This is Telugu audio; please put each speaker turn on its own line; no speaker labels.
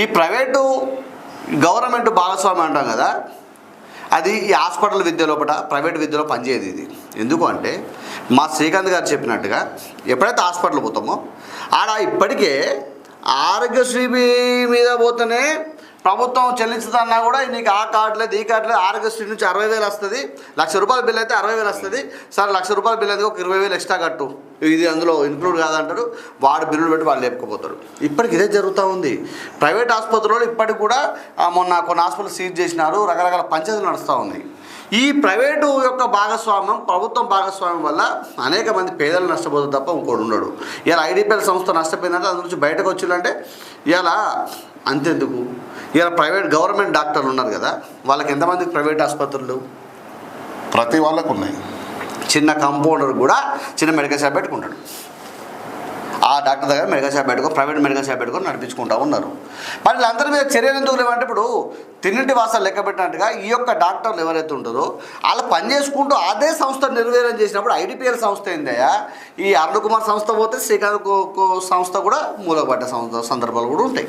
ఈ ప్రైవేటు గవర్నమెంట్ భాగస్వామ్యం అంటాం కదా అది ఈ హాస్పిటల్ విద్య లోపల ప్రైవేట్ విద్యలో పనిచేయదు ఇది. ఎందుకు అంటే మా శ్రీకాంత్ గారు చెప్పినట్టుగా ఎప్పుడైతే హాస్పిటల్ పోతామో ఆడ ఇప్పటికే ఆరోగ్యశ్రీ మీద పోతేనే ప్రభుత్వం చెల్లించదన్నా కూడా నీకు ఆ కార్డు లేదు ఈ కార్డు లేదు ఆరోగ్యశ్రీ నుంచి అరవై వేలు వస్తుంది. లక్ష రూపాయల బిల్ అయితే అరవై వేలు వస్తుంది. సార్ లక్ష రూపాయల బిల్ అయితే ఒక ఇరవై వేలు ఎక్స్ట్రా కట్టు. ఇది అందులో ఇన్క్లూడ్ కాదంటాడు వాడు బిల్లులు పెట్టి వాళ్ళు లేపుకుపోతాడు. ఇప్పటికి ఇదే జరుగుతూ ఉంది. ప్రైవేట్ ఆసుపత్రుల్లో ఇప్పటికి కూడా మొన్న కొన్ని హాస్పిటల్ సీజ్ చేసినారు. రకరకాల పంచాయతీలు నడుస్తూ ఉంది. ఈ ప్రైవేటు యొక్క భాగస్వామ్యం ప్రభుత్వం భాగస్వామ్యం వల్ల అనేక మంది పేదలు నష్టపోతారు తప్ప ఇంకోటి ఉండడు. ఇలా ఐడిపిఎల్ సంస్థ నష్టపోయిందంటే అందు నుంచి బయటకు వచ్చిందంటే ఇలా అంతెందుకు? ఇలా ప్రైవేట్ గవర్నమెంట్ డాక్టర్లు ఉన్నారు కదా వాళ్ళకి ఎంతమందికి ప్రైవేట్ ఆసుపత్రులు?
ప్రతి వాళ్ళకు ఉన్నాయి.
చిన్న కంపౌండర్ కూడా చిన్న మెడికల్ షాప్ పెట్టుకుంటాడు. ఆ డాక్టర్ దగ్గర మెడికల్ షాప్ పెట్టుకొని ప్రైవేట్ మెడికల్ షాప్ పెట్టుకొని నడిపించుకుంటూ ఉన్నారు. మరి వీళ్ళందరి మీద చర్యలు ఎందుకు లేవంటే ఇప్పుడు తిన్నింటి వాసాలు లెక్క పెట్టినట్టుగా ఈ యొక్క డాక్టర్లు ఎవరైతే ఉంటారో వాళ్ళు పని చేసుకుంటూ అదే సంస్థ నిర్వీర్యం చేసినప్పుడు ఐడిపిఎల్ సంస్థ ఏందయ్యా? ఈ అరుణ్ కుమార్ సంస్థ పోతే శ్రీకాంత్ సంస్థ కూడా మూలపడ్డ సంస్థ సందర్భాలు కూడా ఉంటాయి.